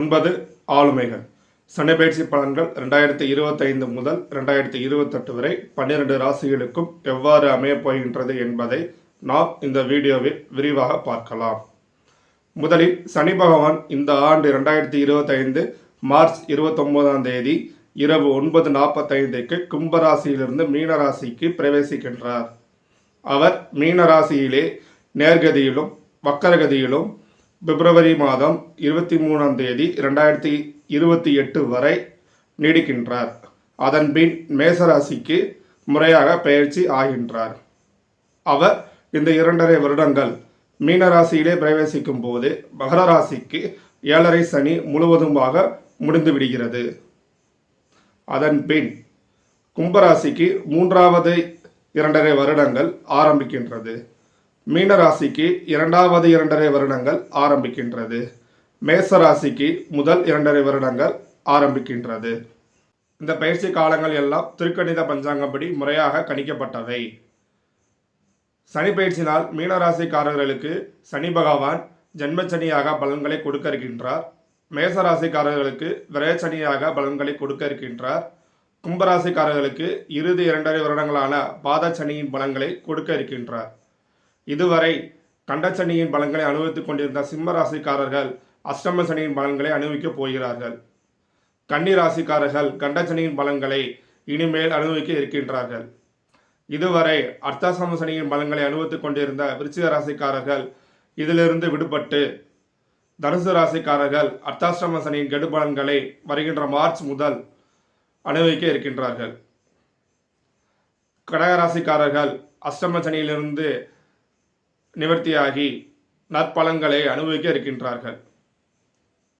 ஒன்பது ஆளுமைகள். சனிப்பயிற்சி பலன்கள் ரெண்டாயிரத்தி இருபத்தைந்து முதல் ரெண்டாயிரத்தி இருபத்தெட்டு வரை பன்னிரண்டு ராசிகளுக்கும் எவ்வாறு அமையப் போகின்றது என்பதை நாம் இந்த வீடியோவில் விரிவாக பார்க்கலாம். முதலில் சனி பகவான் இந்த ஆண்டு ரெண்டாயிரத்தி இருபத்தைந்து மார்ச் இருபத்தொன்பதாம் தேதி இரவு ஒன்பது நாற்பத்தைந்துக்கு கும்பராசியிலிருந்து மீனராசிக்கு பிரவேசிக்கின்றார். அவர் மீனராசியிலே நேர்கதியிலும் வக்கரகதியிலும் பிப்ரவரி மாதம் இருபத்தி மூணாம் தேதி ரெண்டாயிரத்தி இருபத்தி எட்டு வரை நீடிக்கின்றார். அதன் பின் மேசராசிக்கு முறையாக பயிற்சி ஆகின்றார். அவர் இந்த இரண்டரை வருடங்கள் மீனராசியிலே பிரவேசிக்கும் போது மகர ராசிக்கு ஏழரை சனி முழுவதுமாக முடிந்து விடுகிறது. அதன் பின் கும்பராசிக்கு மூன்றாவது இரண்டரை வருடங்கள் ஆரம்பிக்கின்றது. மீனராசிக்கு இரண்டாவது இரண்டரை வருடங்கள் ஆரம்பிக்கின்றது. மேசராசிக்கு முதல் இரண்டரை வருடங்கள் ஆரம்பிக்கின்றது. இந்த பயிற்சி காலங்கள் எல்லாம் திருக்கணித பஞ்சாங்கப்படி முறையாக கணிக்கப்பட்டவை. சனி பயிற்சினால் மீனராசிக்காரர்களுக்கு சனி பகவான் ஜென்மச்சனியாக பலன்களை கொடுக்க இருக்கின்றார் மேசராசிக்காரர்களுக்கு விரயச்சனியாக பலன்களை கொடுக்க இருக்கின்றார் கும்பராசிக்காரர்களுக்கு இறுதி இரண்டரை வருடங்களான பாதச்சனியின் பலன்களை கொடுக்க இருக்கின்றார் இதுவரை கண்டச்சனியின் பலன்களை அனுபவித்துக் கொண்டிருந்த சிம்ம ராசிக்காரர்கள் அஷ்டம சனியின் பலன்களை அனுபவிக்கப் போகிறார்கள். கன்னி ராசிக்காரர்கள் கண்டச்சனியின் பலன்களை இனிமேல் அனுபவிக்க இருக்கின்றார்கள். இதுவரை அர்த்தாசம சனியின் பலன்களை அனுபவித்துக் கொண்டிருந்த விருச்சிக ராசிக்காரர்கள் இதிலிருந்து விடுபட்டு தனுசு ராசிக்காரர்கள் அர்த்தாஷ்டம சனியின் கெடு பலன்களை வருகின்ற மார்ச் முதல் அனுபவிக்க இருக்கின்றார்கள். கடகராசிக்காரர்கள் அஷ்டம சனியிலிருந்து நிவர்த்தியாகி நற்பலங்களை அனுபவிக்க இருக்கின்றார்கள்.